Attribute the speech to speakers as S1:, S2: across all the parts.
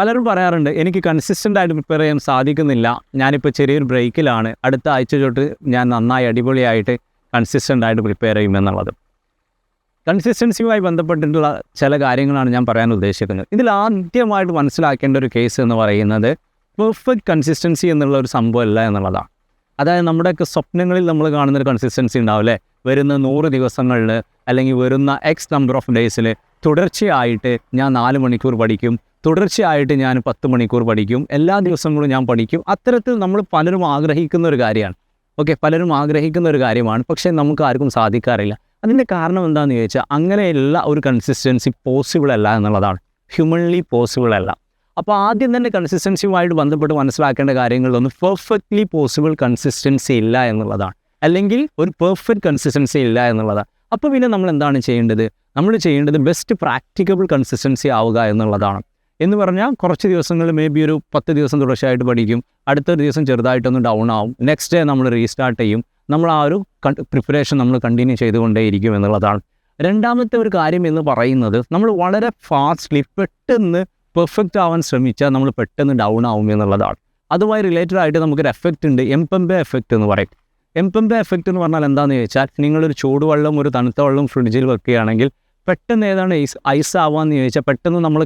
S1: പലരും പറയാറുണ്ട് എനിക്ക് കൺസിസ്റ്റന്റ് ആയിട്ട് പ്രിപ്പയർ ചെയ്യാൻ സാധിക്കുന്നില്ല. ഞാനിപ്പോൾ ചെറിയൊരു ബ്രേക്കിലാണ് അടുത്ത ആഴ്ച തൊട്ട് ഞാൻ നന്നായി അടിപൊളിയായിട്ട് കൺസിസ്റ്റന്റ് ആയിട്ട് പ്രിപ്പയർ ചെയ്യും ചെയ്യുമെന്നുള്ളത് കൺസിസ്റ്റൻസിയുമായി ബന്ധപ്പെട്ടിട്ടുള്ള ചില കാര്യങ്ങളാണ് ഞാൻ പറയാൻ ഉദ്ദേശിക്കുന്നത്. ഇതിൽ ആദ്യമായിട്ട് മനസ്സിലാക്കേണ്ട ഒരു കേസ് എന്ന് പറയുന്നത് പെർഫെക്റ്റ് കൺസിസ്റ്റൻസി എന്നുള്ള ഒരു സംഭവമല്ല എന്നുള്ളതാണ്. അതായത് നമ്മുടെയൊക്കെ സ്വപ്നങ്ങളിൽ നമ്മൾ കാണുന്നൊരു കൺസിസ്റ്റൻസി ഉണ്ടാവില്ലേ വരുന്ന നൂറ് ദിവസങ്ങളിൽ അല്ലെങ്കിൽ വരുന്ന എക്സ് നമ്പർ ഓഫ് ഡേയ്സിൽ തുടർച്ചയായിട്ട് ഞാൻ നാല് മണിക്കൂർ പഠിക്കും. തുടർച്ചയായിട്ട് ഞാൻ പത്ത് മണിക്കൂർ പഠിക്കും. എല്ലാ ദിവസങ്ങളും ഞാൻ പഠിക്കും. അത്തരത്തിൽ നമ്മൾ പലരും ആഗ്രഹിക്കുന്ന ഒരു കാര്യമാണ്. ഓക്കെ പലരും ആഗ്രഹിക്കുന്ന ഒരു കാര്യമാണ്. പക്ഷേ നമുക്ക് ആർക്കും സാധിക്കാറില്ല. അതിന്റെ കാരണം എന്താണെന്ന് ചോദിച്ചാൽ അങ്ങനെയുള്ള ഒരു കൺസിസ്റ്റൻസി പോസിബിൾ അല്ല എന്നുള്ളതാണ്. ഹ്യൂമൺലി പോസിബിൾ അല്ല. അപ്പോൾ ആദ്യം തന്നെ കൺസിസ്റ്റൻസിയുമായിട്ട് ബന്ധപ്പെട്ട് മനസ്സിലാക്കേണ്ട കാര്യങ്ങളിലൊന്ന് പെർഫെക്റ്റ്ലി പോസിബിൾ കൺസിസ്റ്റൻസി ഇല്ല എന്നുള്ളതാണ്. അല്ലെങ്കിൽ ഒരു പെർഫെക്റ്റ് കൺസിസ്റ്റൻസി ഇല്ല എന്നുള്ളതാണ്. അപ്പോൾ പിന്നെ നമ്മൾ എന്താണ് ചെയ്യേണ്ടത്? നമ്മൾ ചെയ്യേണ്ടത് ബെസ്റ്റ് പ്രാക്ടിക്കബിൾ കൺസിസ്റ്റൻസി ആവുക എന്നുള്ളതാണ്. എന്ന് പറഞ്ഞാൽ കുറച്ച് ദിവസങ്ങൾ മേ ബി ഒരു പത്ത് ദിവസം തുടർച്ചയായിട്ട് പഠിക്കും. അടുത്തൊരു ദിവസം ചെറുതായിട്ടൊന്ന് ഡൗൺ ആവും. നെക്സ്റ്റ് ഡേ നമ്മൾ റീസ്റ്റാർട്ട് ചെയ്യും. നമ്മൾ ആ ഒരു പ്രിപ്പറേഷൻ നമ്മൾ കണ്ടിന്യൂ ചെയ്തുകൊണ്ടേയിരിക്കും എന്നുള്ളതാണ്. രണ്ടാമത്തെ ഒരു കാര്യം എന്ന് പറയുന്നത് നമ്മൾ വളരെ ഫാസ്റ്റ്ലി പെട്ടെന്ന് പെർഫെക്റ്റ് ആവാൻ ശ്രമിച്ചാൽ നമ്മൾ പെട്ടെന്ന് ഡൗൺ ആവും എന്നുള്ളതാണ്. അതുമായി റിലേറ്റഡ് ആയിട്ട് നമുക്കൊരു എഫക്റ്റ് ഉണ്ട്. എംപെമ്പെ എഫക്റ്റ് എന്ന് പറയും. എംപെമ്പെ എഫക്റ്റ് എന്ന് പറഞ്ഞാൽ എന്താണെന്ന് ചോദിച്ചാൽ നിങ്ങളൊരു ചൂടുവെള്ളം ഒരു തണുത്ത വെള്ളം ഫ്രിഡ്ജിൽ വെക്കുകയാണെങ്കിൽ പെട്ടെന്ന് ഏതാണ് ഐസ് ഐസ് ആവാന്ന് ചോദിച്ചാൽ പെട്ടെന്ന് നമ്മൾ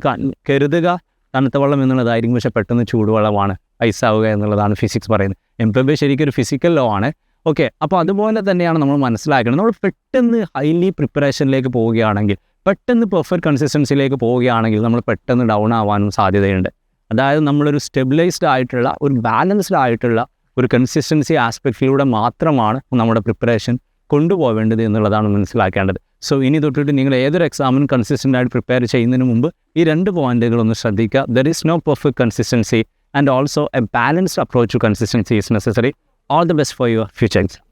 S1: കരുതുക തണുത്ത വെള്ളം എന്നുള്ളതായിരിക്കും. പക്ഷേ പെട്ടെന്ന് ചൂടുവെള്ളമാണ് ഐസ് ആവുക എന്നുള്ളതാണ് ഫിസിക്സ് പറയുന്നത്. എംപംബ ശരിക്കും ഒരു ഫിസിക്കൽ ലോ ആണ്. ഓക്കെ അപ്പോൾ അതുപോലെ തന്നെയാണ് നമ്മൾ മനസ്സിലാക്കുന്നത് നമ്മൾ പെട്ടെന്ന് ഹൈലി പ്രിപ്പറേഷനിലേക്ക് പോവുകയാണെങ്കിൽ പെട്ടെന്ന് പെർഫെക്റ്റ് കൺസിസ്റ്റൻസിയിലേക്ക് പോവുകയാണെങ്കിൽ നമ്മൾ പെട്ടെന്ന് ഡൗൺ ആവാനും സാധ്യതയുണ്ട്. അതായത് നമ്മളൊരു സ്റ്റെബിലൈസ്ഡ് ആയിട്ടുള്ള ഒരു ബാലൻസ്ഡ് ആയിട്ടുള്ള ഒരു കൺസിസ്റ്റൻസി ആസ്പെക്റ്റിലൂടെ മാത്രമാണ് നമ്മുടെ പ്രിപ്പറേഷൻ കൊണ്ടുപോവേണ്ടത് എന്നുള്ളതാണ് മനസ്സിലാക്കേണ്ടത്. സോ ഇനി തൊട്ടിട്ട് നിങ്ങൾ ഏതൊരു എക്സാമിനും കൺസിസ്റ്റന്റ് ആയിട്ട് പ്രിപ്പയർ ചെയ്യുന്നതിന് മുമ്പ് ഈ രണ്ട് പോയിന്റുകൾ ഒന്ന് ശ്രദ്ധിക്കുക. There is no perfect consistency and also a balanced approach to consistency is necessary all the best for your future